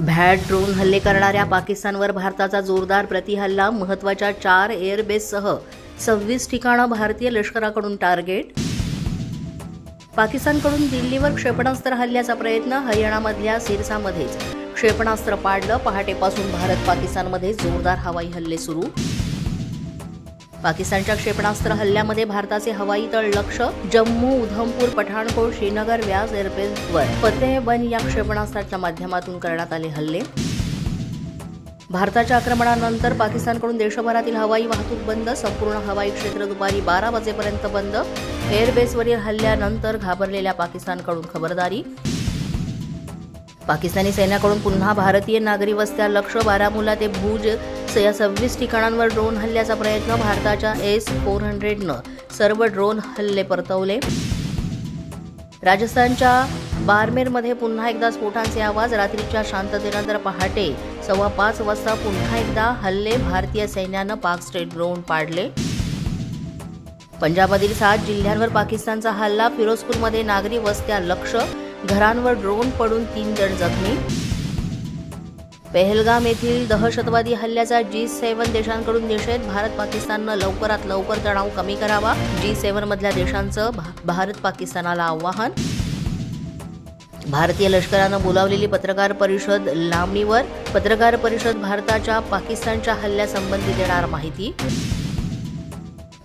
भॅड drone हल्ले करणाऱ्या पाकिस्तानवर भारताचा जोरदार प्रतिहल्ला महत्त्वाच्या चार एअरबेससह सव्वीस ठिकाणं भारतीय लष्कराकडून टार्गेट. पाकिस्तानकडून दिल्लीवर क्षेपणास्त्र हल्ल्याचा प्रयत्न हरियाणामधल्या सिरसामध्येच. क्षेपणास्त्र पाडलं पहाटेपासून भारत पाकिस्तानमध्ये जोरदार हवाई हल्ले सुरू. पाकिस्तानच्या क्षेपणास्त्र हल्ल्यामध्ये भारताचे हवाई तळ लक्ष जम्मू उधमपूर पठाणकोट श्रीनगर व्यास एअरबेसवर फतेह बन या क्षेपणास्त्राच्या माध्यमातून करण्यात आले हल्ले. भारताच्या आक्रमणानंतर पाकिस्तानकडून देशभरातील हवाई वाहतूक बंद संपूर्ण हवाई क्षेत्र दुपारी बारा वाजेपर्यंत बंद. एअरबेसवरील हल्ल्यानंतर घाबरलेल्या पाकिस्तानकडून खबरदारी. पाकिस्तानी सैन्याकडून पुन्हा भारतीय नागरी वस्त्या लक्ष बारामुला ते भुज या सव्वीस ठिकाणांवर ड्रोन हल्ल्याचा प्रयत्न भारताच्या एस फोर हंड्रेडनं सर्व ड्रोन हल्ले परतवले. राजस्थानच्या बारमेरमध्ये पुन्हा एकदा स्फोटांचे आवाज रात्रीच्या शांततेनंतर पहाटे सव्वा पाच वाजता पुन्हा एकदा हल्ले भारतीय सैन्यानं पाक स्टेट ड्रोन पाडले. पंजाबमधील सात जिल्ह्यांवर पाकिस्तानचा हल्ला फिरोजपूरमध्ये नागरी वस्त्या लक्ष घरांवर ड्रोन पडून तीन जण जखमी. पेहलगाम येथील दहशतवादी हल्ल्याचा जी सेव्हन देशांकडून निषेध. भारत पाकिस्ताननं लवकरात लवकर तणाव कमी करावा. जी सेव्हन मधल्या देशांचं भा- भारत पाकिस्तानाला आव्हान. भारतीय लष्करानं बोलावलेली पत्रकार परिषद लांबणीवर पत्रकार परिषद भारताच्या पाकिस्तानच्या हल्ल्यासंबंधी देणार माहिती.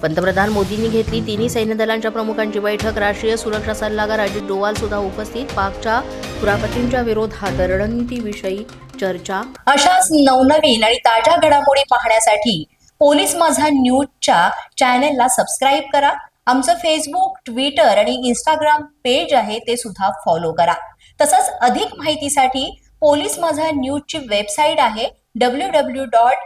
पंतप्रधान मोदींनी घेतली तिन्ही सैन्य दलांच्या प्रमुखांची बैठक. राष्ट्रीय सुरक्षा सल्लागार अजित डोवाल सुद्धा उपस्थित. पाकच्या कुरापतींच्या विरोधात रणनीतीविषयी चर्चा. अशाच नवनवीन आणि ताज्या घडामोडी पाहण्यासाठी पोलीस माझा न्यूजच्या चॅनेलला सबस्क्राईब करा. आमचं फेसबुक ट्विटर आणि इंस्टाग्राम पेज आहे ते सुद्धा फॉलो करा. तसंच अधिक माहितीसाठी पोलीस माझा न्यूजची वेबसाईट आहे W W dot